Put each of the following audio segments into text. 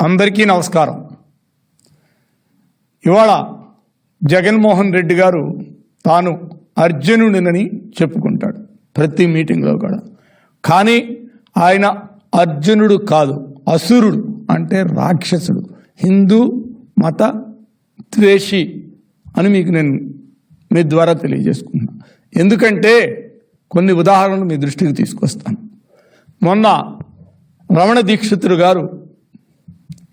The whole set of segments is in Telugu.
అందరికీ నమస్కారం. ఇవాళ జగన్మోహన్ రెడ్డి గారు తాను అర్జునుడినని చెప్పుకుంటాడు ప్రతి మీటింగ్లో కూడా. కానీ ఆయన అర్జునుడు కాదు అసురుడు అంటే రాక్షసుడు. హిందూ మత ద్వేషి అని మీకు నేను మీ ద్వారా తెలియజేసుకున్నా ఎందుకంటే కొన్ని ఉదాహరణలు మీ దృష్టికి తీసుకొస్తాను. మొన్న రమణ దీక్షితుడు గారు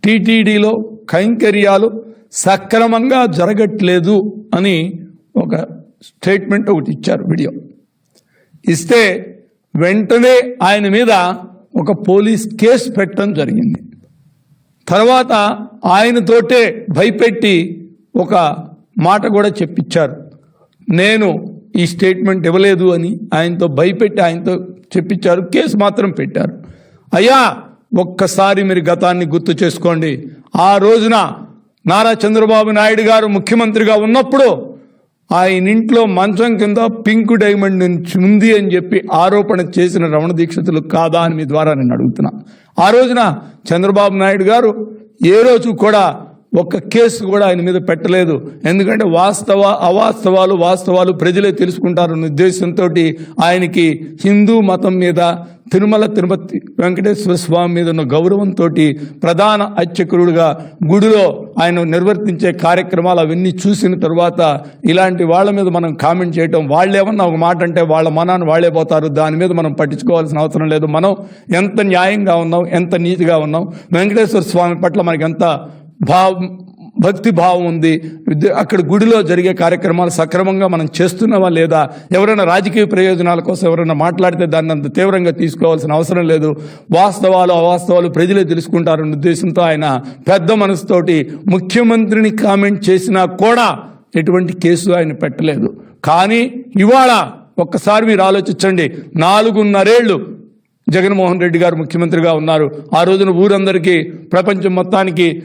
టీటీడీలో కైంకర్యాలు సక్రమంగా జరగట్లేదు అని ఒక స్టేట్మెంట్ ఒకటి ఇచ్చారు వీడియో. ఇస్తే వెంటనే ఆయన మీద ఒక పోలీస్ కేసు పెట్టడం జరిగింది. తర్వాత ఆయనతోటే భయపెట్టి ఒక మాట కూడా చెప్పించారు. నేను ఈ స్టేట్మెంట్ ఇవ్వలేదు అని ఆయనతో భయపెట్టి ఆయనతో చెప్పించారు. కేసు మాత్రం పెట్టారు. అయ్యా ఒక్కసారి మీరు గతాన్ని గుర్తు చేసుకోండి. ఆ రోజున నారా చంద్రబాబు నాయుడు గారు ముఖ్యమంత్రిగా ఉన్నప్పుడు ఆయన ఇంట్లో మంచం కింద పింక్ డైమండ్ నుంచి ఉంది అని చెప్పి ఆరోపణ చేసిన రమణ దీక్షితులు కాదా అని మీ ద్వారా నేను అడుగుతున్నా. ఆ రోజున చంద్రబాబు నాయుడు గారు ఏ రోజు కూడా ఒక్క కేసు కూడా ఆయన మీద పెట్టలేదు. ఎందుకంటే వాస్తవ అవాస్తవాలు వాస్తవాలు ప్రజలే తెలుసుకుంటారన్న ఉద్దేశంతో ఆయనకి హిందూ మతం మీద తిరుమల తిరుపతి వెంకటేశ్వర స్వామి మీద ఉన్న గౌరవంతో ప్రధాన అర్చకుడుగా గుడిలో ఆయన నిర్వర్తించే కార్యక్రమాలు అవన్నీ చూసిన తర్వాత ఇలాంటి వాళ్ళ మీద మనం కామెంట్ చేయటం వాళ్ళేమన్నా ఒక మాట అంటే వాళ్ళ మనాన్ని వాళ్ళే పోతారు దాని మీద మనం పట్టించుకోవాల్సిన అవసరం లేదు. మనం ఎంత న్యాయంగా ఉన్నాం ఎంత నీతిగా ఉన్నాం వెంకటేశ్వర స్వామి పట్ల మనకి ఎంత భావం భక్తి భావం ఉంది. అక్కడ గుడిలో జరిగే కార్యక్రమాలు సక్రమంగా మనం చేస్తున్నామా లేదా? ఎవరైనా రాజకీయ ప్రయోజనాల కోసం ఎవరైనా మాట్లాడితే దాన్ని అంత తీవ్రంగా తీసుకోవాల్సిన అవసరం లేదు. వాస్తవాలు అవాస్తవాలు ప్రజలే తెలుసుకుంటారన్న ఉద్దేశంతో ఆయన పెద్ద మనసుతోటి ముఖ్యమంత్రిని కామెంట్ చేసినా కూడా ఎటువంటి కేసు ఆయన పెట్టలేదు. కానీ ఇవాళ ఒక్కసారి మీరు ఆలోచించండి. నాలుగున్నరేళ్ళు జగన్మోహన్ రెడ్డి గారు ముఖ్యమంత్రిగా ఉన్నారు. ఆ రోజున ఊరందరికీ ప్రపంచం మొత్తానికి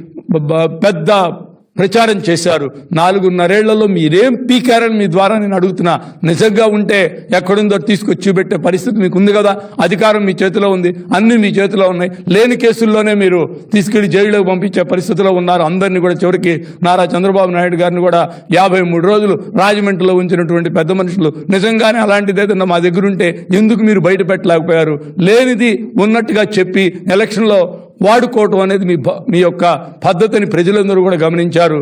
పెద్ద ప్రచారం చేశారు. నాలుగున్నరేళ్ళలో మీరేం పీకారని మీ ద్వారా నేను అడుగుతున్నా. నిజంగా ఉంటే ఎక్కడుందో తీసుకొచ్చి పెట్టే పరిస్థితి మీకు ఉంది కదా? అధికారం మీ చేతిలో ఉంది. అన్ని మీ చేతిలో ఉన్నాయి. లేని కేసుల్లోనే మీరు తీసుకెళ్ళి జైలులోకి పంపించే పరిస్థితిలో ఉన్నారు. అందరినీ కూడా చివరికి నారా చంద్రబాబు నాయుడు గారిని కూడా యాభై మూడు రోజులు రాజమండ్రిలో ఉంచినటువంటి పెద్ద మనుషులు. నిజంగానే అలాంటిది ఏదన్నా మా దగ్గర ఉంటే ఎందుకు మీరు బయట పెట్టలేకపోయారు? లేనిది ఉన్నట్టుగా చెప్పి ఎలక్షన్లో వాడుకోవటం అనేది మీ మీ యొక్క పద్ధతిని ప్రజలందరూ కూడా గమనించారు.